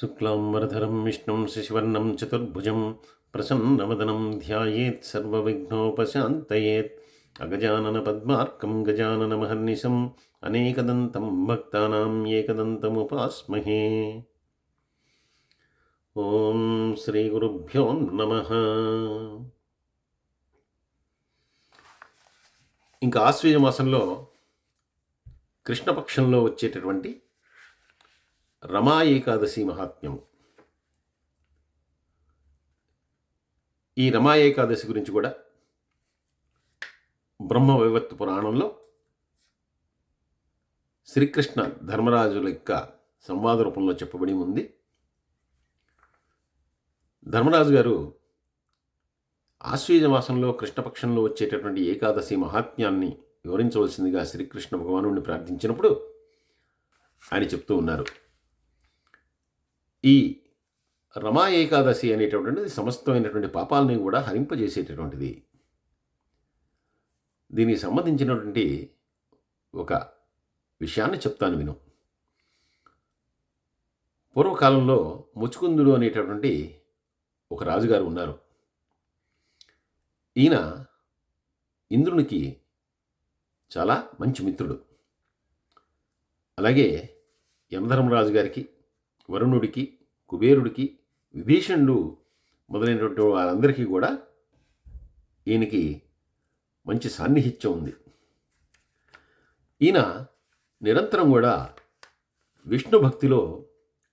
శుక్లాంబరధరం విష్ణుం శశివర్ణం చతుర్భుజం ప్రసన్నవదనం ధ్యాయేత్ సర్వవిఘ్నోపశాంతయేత్ అగజానన పద్మార్కం గజాననమహర్నిశం అనేకదంతం భక్తానాం ఏకదంతముపాస్మహే. ఓం శ్రీ గురుభ్యో నమ. ఇంకా ఆశ్వీజ మాసంలో కృష్ణపక్షంలో వచ్చేటటువంటి రమా ఏకాదశి మహాత్మ్యం ఈ రమా ఏకాదశి గురించి కూడా బ్రహ్మ వివత్తు పురాణంలో శ్రీకృష్ణ ధర్మరాజుల యొక్క సంవాద రూపంలో చెప్పబడి ఉంది. ధర్మరాజు గారు ఆశ్వీజ మాసంలో కృష్ణపక్షంలో వచ్చేటటువంటి ఏకాదశి మహాత్మ్యాన్ని వివరించవలసిందిగా శ్రీకృష్ణ భగవానుడిని ప్రార్థించినప్పుడు ఆయన చెప్తూ ఉన్నారు. ఈ రమా ఏకాదశి అనేటటువంటిది సమస్తమైనటువంటి పాపాలని కూడా హరింపజేసేటటువంటిది. దీనికి సంబంధించినటువంటి ఒక విషయాన్ని చెప్తాను విను. పూర్వకాలంలో ముచుకుందుడు అనేటటువంటి ఒక రాజుగారు ఉన్నారు. ఈయన ఇంద్రునికి చాలా మంచి మిత్రుడు. అలాగే యమధర్మరాజు గారికి వరుణుడికి కుబేరుడికి విభీషణుడు మొదలైనటువంటి వారందరికీ కూడా ఈయనకి మంచి సాన్నిహిత్యం ఉంది. ఈయన నిరంతరం కూడా విష్ణు భక్తిలో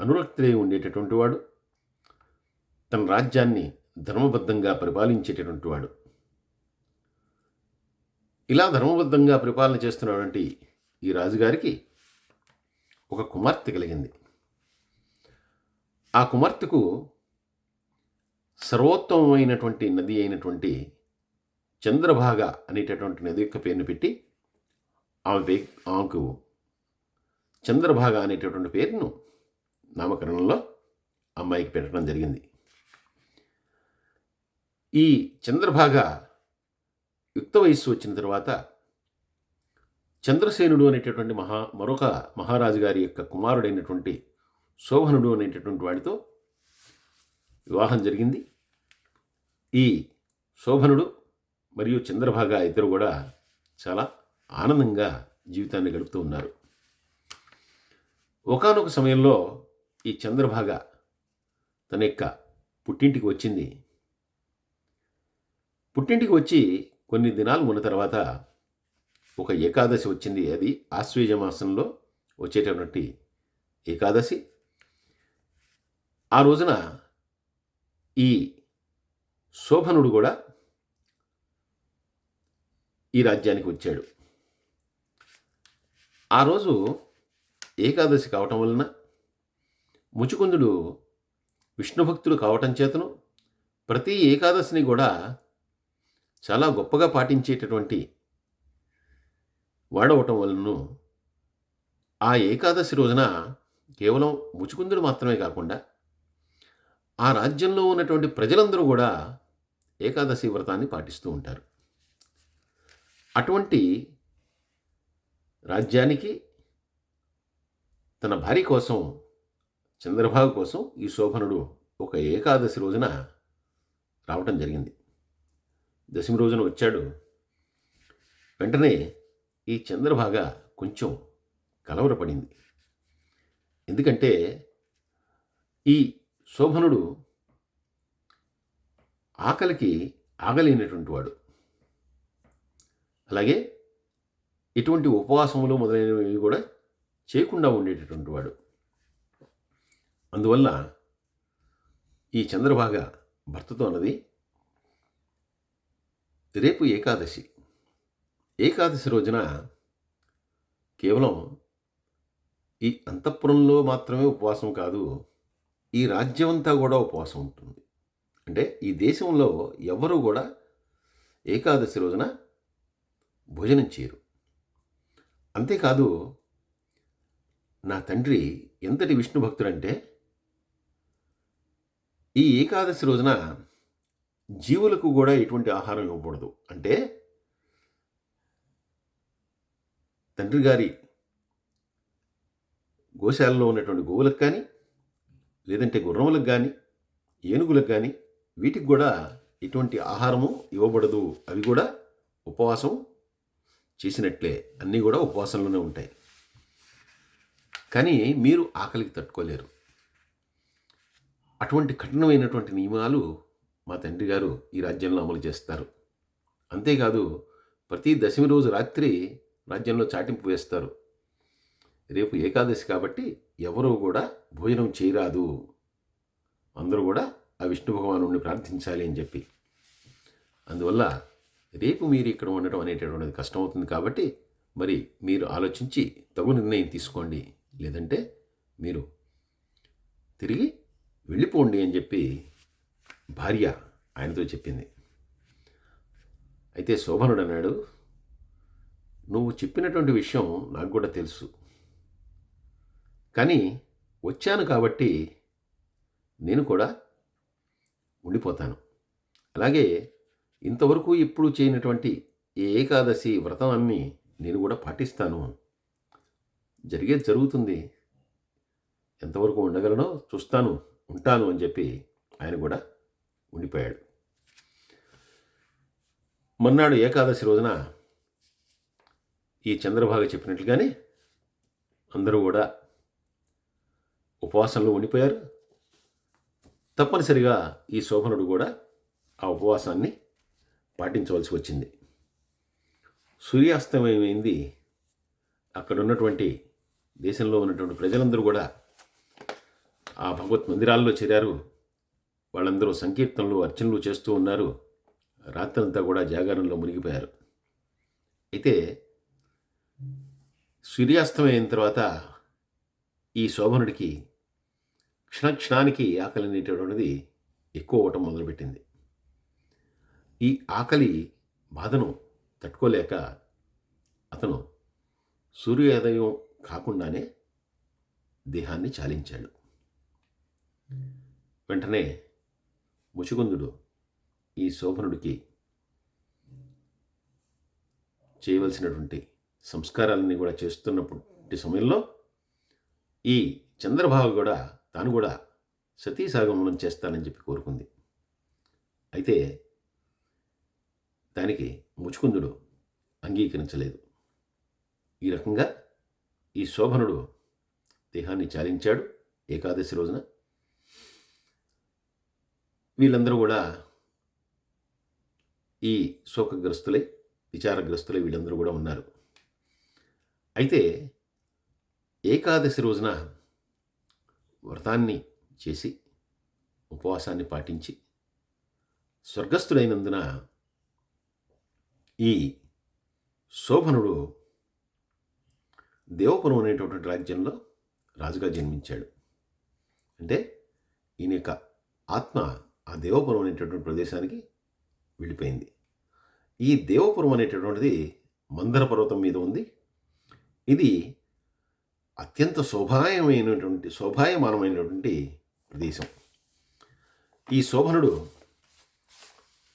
అనురక్తులై ఉండేటటువంటి వాడు. తన రాజ్యాన్ని ధర్మబద్ధంగా పరిపాలించేటటువంటి వాడు. ఇలా ధర్మబద్ధంగా పరిపాలన చేస్తున్నటువంటి ఈ రాజుగారికి ఒక కుమార్తె కలిగింది. ఆ కుమార్తెకు సర్వోత్తమమైనటువంటి నది అయినటువంటి చంద్రభాగ అనేటటువంటి నది యొక్క పేరును పెట్టి ఆమె పే ఆమెకు చంద్రభాగ అనేటటువంటి పేరును నామకరణంలో అమ్మాయికి పెట్టడం జరిగింది. ఈ చంద్రభాగ యుక్త వయస్సు వచ్చిన తర్వాత చంద్రసేనుడు అనేటటువంటి మహా మరొక మహారాజు గారి యొక్క కుమారుడైనటువంటి శోభనుడు అనేటటువంటి వాడితో వివాహం జరిగింది. ఈ శోభనుడు మరియు చంద్రభాగ ఇద్దరు కూడా చాలా ఆనందంగా జీవితాన్ని గడుపుతూ ఉన్నారు. ఒకానొక సమయంలో ఈ చంద్రభాగ తన యొక్క పుట్టింటికి వచ్చింది. పుట్టింటికి వచ్చి కొన్ని దినాలు ఉన్న తర్వాత ఒక ఏకాదశి వచ్చింది. అది ఆశ్వేజ మాసంలో వచ్చేటటువంటి ఏకాదశి. ఆ రోజున ఈ శోభనుడు కూడా ఈ రాజ్యానికి వచ్చాడు. ఆ రోజు ఏకాదశి కావటం వలన ముచుకుందుడు విష్ణుభక్తుడు కావటం చేతను ప్రతి ఏకాదశిని కూడా చాలా గొప్పగా పాటించేటటువంటి వాడవటం వలన ఆ ఏకాదశి రోజున కేవలం ముచుకుందుడు మాత్రమే కాకుండా ఆ రాజ్యంలో ఉన్నటువంటి ప్రజలందరూ కూడా ఏకాదశి వ్రతాన్ని పాటిస్తూ ఉంటారు. అటువంటి రాజ్యానికి తన భార్య కోసం చంద్రబాబు కోసం ఈ శోభనుడు ఒక ఏకాదశి రోజున రావటం జరిగింది. దశమి రోజున వచ్చాడు. వెంటనే ఈ చంద్రభాగ కొంచెం కలవరపడింది. ఎందుకంటే ఈ శోభనుడు ఆకలికి ఆగలేనటువంటి వాడు. అలాగే ఎటువంటి ఉపవాసములు మొదలైనవి కూడా చేయకుండా ఉండేటటువంటి వాడు. అందువల్ల ఈ చంద్రభాగ భర్తతో అన్నది రేపు ఏకాదశి. ఏకాదశి రోజున కేవలం ఈ అంతఃపురంలో మాత్రమే ఉపవాసం కాదు ఈ రాజ్యం అంతా కూడా ఉపవాసం ఉంటుంది. అంటే ఈ దేశంలో ఎవరు కూడా ఏకాదశి రోజున భోజనం చేయరు. అంతేకాదు నా తండ్రి ఎంతటి విష్ణు భక్తుడంటే ఈ ఏకాదశి రోజున జీవులకు కూడా ఎటువంటి ఆహారం ఇవ్వకూడదు. అంటే తండ్రి గారి గోశాలలో ఉన్నటువంటి గోవులకు కానీ లేదంటే గుర్రములకు కానీ ఏనుగులకు కానీ వీటికి కూడా ఎటువంటి ఆహారము ఇవ్వబడదు. అవి కూడా ఉపవాసం చేసినట్లే. అన్నీ కూడా ఉపవాసంలోనే ఉంటాయి. కానీ మీరు ఆకలికి తట్టుకోలేరు. అటువంటి కఠినమైనటువంటి నియమాలు మా తండ్రి గారు ఈ రాజ్యంలో అమలు చేస్తారు. అంతేకాదు ప్రతి దశమి రోజు రాత్రి రాజ్యంలో చాటింపు వేస్తారు. రేపు ఏకాదశి కాబట్టి ఎవరూ కూడా భోజనం చేయరాదు. అందరూ కూడా ఆ విష్ణు భగవాను ప్రార్థించాలి అని చెప్పి. అందువల్ల రేపు మీరు ఇక్కడ ఉండటం అనేటటువంటిది కష్టమవుతుంది కాబట్టి మరి మీరు ఆలోచించి తగు నిర్ణయం తీసుకోండి. లేదంటే మీరు తిరిగి వెళ్ళిపోండి అని చెప్పి భార్య ఆయనతో చెప్పింది. అయితే శోభనుడు అన్నాడు నువ్వు చెప్పినటువంటి విషయం నాకు కూడా తెలుసు. కానీ వచ్చాను కాబట్టి నేను కూడా ఉండిపోతాను. అలాగే ఇంతవరకు ఎప్పుడు చేయనటువంటి ఏకాదశి ఏకాదశి అమ్మి నేను కూడా పాటిస్తాను. జరిగేది జరుగుతుంది. ఎంతవరకు ఉండగలనో చూస్తాను ఉంటాను అని చెప్పి ఆయన కూడా ఉండిపోయాడు. మొన్నాడు ఏకాదశి రోజున ఈ చంద్రభాగ చెప్పినట్లుగానే అందరూ కూడా ఉపవాసంలో ఉండిపోయారు. తప్పనిసరిగా ఈ శోభనుడు కూడా ఆ ఉపవాసాన్ని పాటించవలసి వచ్చింది. సూర్యాస్తమయమైంది. అక్కడ ఉన్నటువంటి దేశంలో ఉన్నటువంటి ప్రజలందరూ కూడా ఆ భగవత్ మందిరాల్లో చేరారు. వాళ్ళందరూ సంకీర్తనలు అర్చనలు చేస్తూ ఉన్నారు. రాత్రంతా కూడా జాగారంలో మునిగిపోయారు. అయితే సూర్యాస్తమయం తర్వాత ఈ శోభనుడికి క్షణ క్షణానికి ఆకలి అనేటటువంటిది ఎక్కువ అవ్వటం మొదలుపెట్టింది. ఈ ఆకలి బాధను తట్టుకోలేక అతను సూర్యోదయం కాకుండానే దేహాన్ని చాలించాడు. వెంటనే ముచుకుందుడు ఈ శోభనుడికి చేయవలసినటువంటి సంస్కారాలన్నీ కూడా చేస్తున్నప్పటి సమయంలో ఈ చంద్రబాబు కూడా తాను కూడా సతీసాగమనం చేస్తానని చెప్పి కోరుకుంది. అయితే దానికి ముచుకుందుడు అంగీకరించలేదు. ఈ రకంగా ఈ శోభనుడు దేహాన్ని చాలించాడు ఏకాదశి రోజున. వీళ్ళందరూ కూడా ఈ శోకగ్రస్తులై విచారగ్రస్తులై వీళ్ళందరూ కూడా ఉన్నారు. అయితే ఏకాదశి రోజున వ్రతాన్ని చేసి ఉపవాసాన్ని పాటించి స్వర్గస్థుడైనందున ఈ శోభనుడు దేవపురం అనేటటువంటి రాజ్యంలో రాజుగా జన్మించాడు. అంటే ఈయన యొక్క ఆత్మ ఆ దేవపురం అనేటటువంటి ప్రదేశానికి వెళ్ళిపోయింది. ఈ దేవపురం అనేటటువంటిది మందర పర్వతం మీద ఉంది. ఇది అత్యంత శోభాయమైనటువంటి శోభాయమానమైనటువంటి ప్రదేశం. ఈ శోభనుడు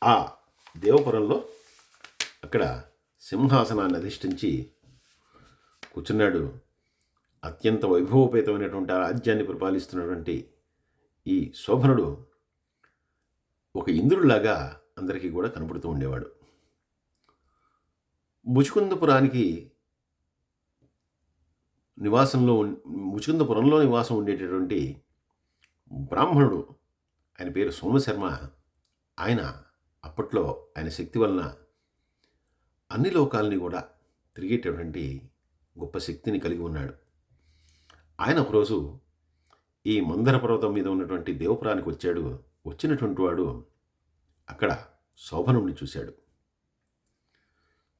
ఆ దేవపురంలో అక్కడ సింహాసనాన్ని అధిష్ఠించి కూర్చున్నాడు. అత్యంత వైభవోపేతమైనటువంటి ఆ రాజ్యాన్ని పరిపాలిస్తున్నటువంటి ఈ శోభనుడు ఒక ఇంద్రుడిలాగా అందరికీ కూడా కనపడుతూ ఉండేవాడు. ముచుకుందపురానికి నివాసంలో ఉన్- ముచుకుందపురంలో నివాసం ఉండేటటువంటి బ్రాహ్మణుడు ఆయన పేరు సోమశర్మ ఆయన అప్పట్లో ఆయన శక్తి వలన అన్ని లోకాలని కూడా తిరిగేటటువంటి గొప్ప శక్తిని కలిగి ఉన్నాడు. ఆయన ఒకరోజు ఈ మందర పర్వతం మీద ఉన్నటువంటి దేవపురానికి వచ్చాడు. వచ్చినటువంటి వాడు అక్కడ శోభనుడిని చూశాడు.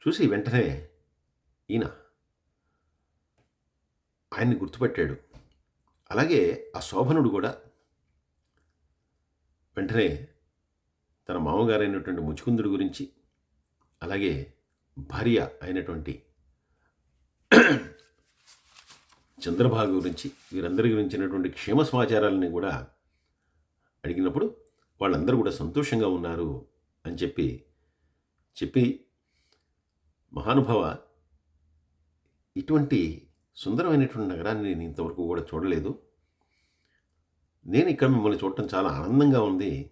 చూసి వెంటనే ఈయన ఆయన్ని గుర్తుపెట్టాడు. అలాగే ఆ శోభనుడు కూడా వెంటనే తన మామగారైనటువంటి ముచుకుందుడి గురించి అలాగే భార్య అయినటువంటి చంద్రబాబు గురించి వీరందరి గురించినటువంటి క్షేమ సమాచారాలని కూడా అడిగినప్పుడు వాళ్ళందరూ కూడా సంతోషంగా ఉన్నారు అని చెప్పి చెప్పి మహానుభావ ఇటువంటి సుందరమైనటువంటి నగరాన్ని నేను ఇంతవరకు కూడా చూడలేదు. నేను ఇక్కడ మిమ్మల్ని చూడటం చాలా ఆనందంగా ఉంది.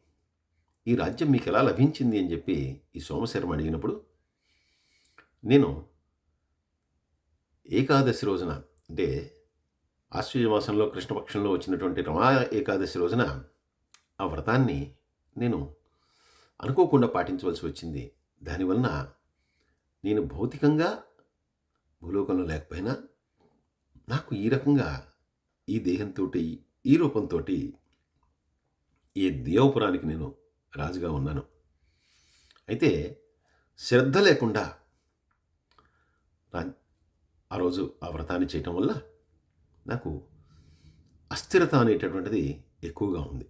ఈ రాజ్యం మీకు ఎలా లభించింది అని చెప్పి ఈ సోమశర్మ అడిగినప్పుడు నేను ఏకాదశి రోజున అంటే ఆశ్వయుజ మాసంలో కృష్ణపక్షంలో వచ్చినటువంటి రమా ఏకాదశి రోజున ఆ వ్రతాన్ని నేను అనుకోకుండా పాటించవలసి వచ్చింది. దానివలన నేను భౌతికంగా భూలోకంలో లేకపోయినా నాకు ఈ రకంగా ఈ దేహంతో ఈ రూపంతో ఈ దేవపురానికి నేను రాజుగా ఉన్నాను. అయితే శ్రద్ధ లేకుండా రా- ఆ రోజు ఆ వ్రతాన్ని చేయటం వల్ల నాకు అస్థిరత అనేటటువంటిది ఎక్కువగా ఉంది.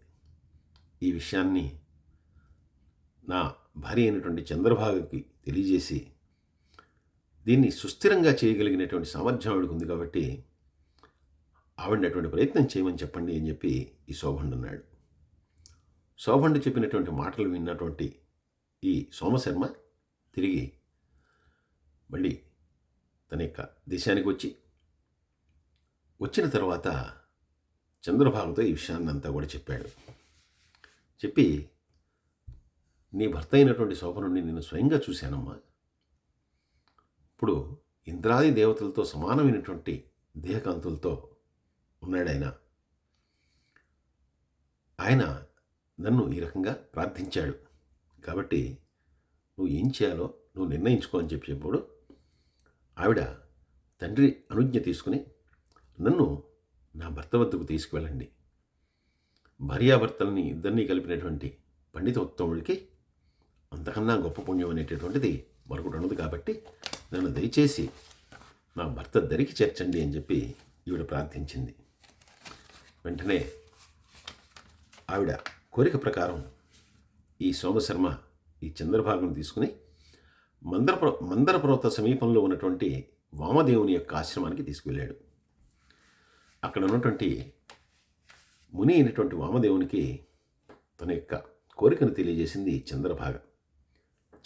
ఈ విషయాన్ని నా భార్య అయినటువంటి చంద్రభాగకి తెలియజేసి దీన్ని సుస్థిరంగా చేయగలిగినటువంటి సామర్థ్యం ఆవిడకు ఉంది కాబట్టి ఆవిడని అటువంటి ప్రయత్నం చేయమని చెప్పండి అని చెప్పి ఈ శోభండు అన్నాడు. శోభండు చెప్పినటువంటి మాటలు విన్నటువంటి ఈ సోమశర్మ తిరిగి మళ్ళీ తన యొక్క దేశానికి వచ్చి వచ్చిన తర్వాత చంద్రబాబుతో ఈ విషయాన్ని అంతా కూడా చెప్పాడు. చెప్పి నీ భర్త అయినటువంటి శోభనుడిని నేను స్వయంగా చూశానమ్మా. ఇప్పుడు ఇంద్రాది దేవతలతో సమానమైనటువంటి దేహకాంతులతో ఉన్నాడు ఆయన. ఆయన నన్ను ఈ రకంగా ప్రార్థించాడు. కాబట్టి నువ్వు ఏం చేయాలో నువ్వు నిర్ణయించుకో అని చెప్పేప్పుడు ఆవిడ తండ్రి అనుజ్ఞ తీసుకుని నన్ను నా భర్త వద్దకు తీసుకువెళ్ళండి. భార్యాభర్తలని ఇద్దరినీ కలిపినటువంటి పండిత ఉత్తముడికి అంతకన్నా గొప్ప పుణ్యం అనేటటువంటిది మరొకటి ఉండదు కాబట్టి నన్ను దయచేసి నా భర్త దరికి చేర్చండి అని చెప్పి ఈవిడ ప్రార్థించింది. వెంటనే ఆవిడ కోరిక ప్రకారం ఈ సోమశర్మ ఈ చంద్రభాగం తీసుకుని మందర మందర పర్వత సమీపంలో ఉన్నటువంటి వామదేవుని యొక్క ఆశ్రమానికి తీసుకువెళ్ళాడు. అక్కడ ఉన్నటువంటి ముని అయినటువంటి వామదేవునికి తన యొక్క కోరికను తెలియజేసింది చంద్రభాగ.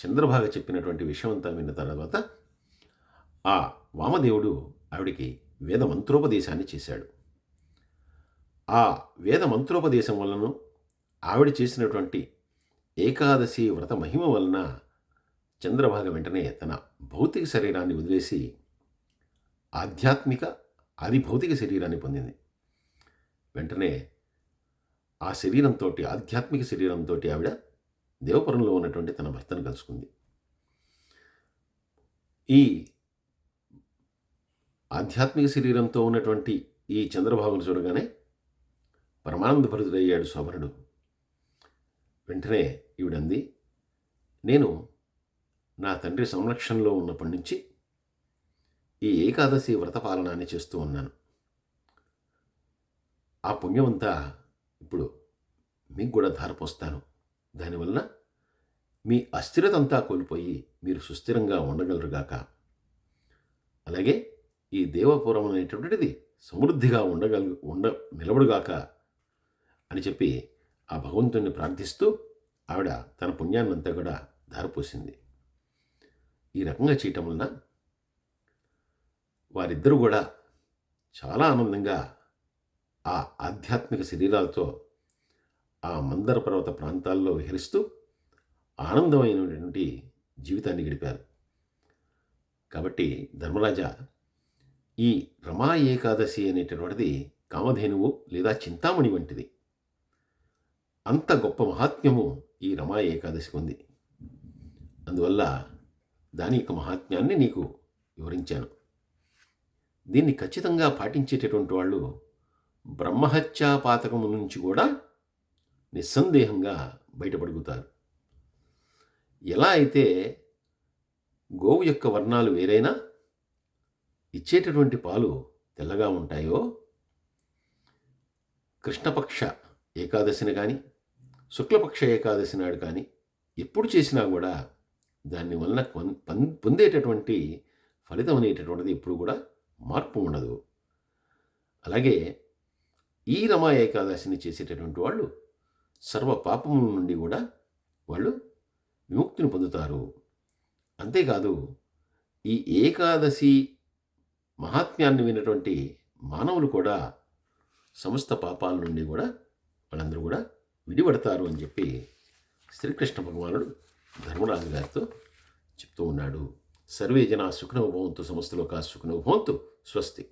చంద్రభాగ చెప్పినటువంటి విషయం అంతా విన్న తర్వాత ఆ వామదేవుడు ఆవిడికి వేద మంత్రోపదేశాన్ని చేశాడు. ఆ వేద మంత్రోపదేశం వలన ఆవిడ చేసినటువంటి ఏకాదశి వ్రత మహిమ వలన చంద్రభాగ వెంటనే తన భౌతిక శరీరాన్ని వదిలేసి ఆధ్యాత్మిక అది భౌతిక శరీరాన్ని పొందింది. వెంటనే ఆ శరీరంతో ఆధ్యాత్మిక శరీరంతో ఆవిడ దేవపురంలో ఉన్నటువంటి తన భర్తను కలుసుకుంది. ఈ ఆధ్యాత్మిక శరీరంతో ఉన్నటువంటి ఈ చంద్రబాబును చూడగానే పరమానంద భరితుడయ్యాడు శోభనుడు. వెంటనే ఈవిడంది నేను నా తండ్రి సంరక్షణలో ఉన్నప్పటి నుంచి ఈ ఏకాదశి వ్రత పాలనాన్ని చేస్తూ ఉన్నాను. ఆ పుణ్యమంతా ఇప్పుడు మీకు కూడా ధారపోస్తాను. దానివల్ల మీ అస్థిరతంతా కోల్పోయి మీరు సుస్థిరంగా ఉండగలరుగాక అలాగే ఈ దేవపురం అనేటువంటిది సమృద్ధిగా ఉండగల ఉండ నిలబడుగాక అని చెప్పి ఆ భగవంతుణ్ణి ప్రార్థిస్తూ ఆవిడ తన పుణ్యాన్నంతా కూడా దారిపోసింది. ఈ రకంగా చేయటం వలన వారిద్దరూ కూడా చాలా ఆనందంగా ఆ ఆధ్యాత్మిక శరీరాలతో ఆ మందర పర్వత ప్రాంతాల్లో విహరిస్తూ ఆనందమైనటువంటి జీవితాన్ని గడిపారు. కాబట్టి ధర్మరాజా ఈ రమా ఏకాదశి అనేటటువంటిది కామధేనువు లేదా చింతామణి వంటిది. అంత గొప్ప మహాత్మ్యము ఈ రమా ఏకాదశికి ఉంది. అందువల్ల దాని యొక్క మహాత్మ్యాన్ని నీకు వివరించాను. దీన్ని ఖచ్చితంగా పాటించేటటువంటి వాళ్ళు బ్రహ్మహత్యా పాతకము నుంచి కూడా నిస్సందేహంగా బయటపడుగుతారు. ఎలా అయితే గోవు యొక్క వర్ణాలు వేరైనా ఇచ్చేటటువంటి పాలు తెల్లగా ఉంటాయో కృష్ణపక్ష ఏకాదశిని కానీ శుక్లపక్ష ఏకాదశి నాడు కానీ ఎప్పుడు చేసినా కూడా దాని వలన పొందేటటువంటి ఫలితం అనేటటువంటిది ఎప్పుడు కూడా మార్పు ఉండదు. అలాగే ఈ రమా ఏకాదశిని చేసేటటువంటి వాళ్ళు సర్వ పాపముల నుండి కూడా వాళ్ళు విముక్తిని పొందుతారు. అంతేకాదు ఈ ఏకాదశి మహాత్మ్యాన్ని వినటువంటి మానవులు కూడా సమస్త పాపాల నుండి కూడా వాళ్ళందరూ కూడా విడిపడతారు అని చెప్పి శ్రీకృష్ణ భగవానుడు ధర్మరాజు గారితో చెప్తూ ఉన్నాడు. సర్వే జన సుఖనోభవంతు సమస్తలోక సుఖనోభవంతు స్వస్తి.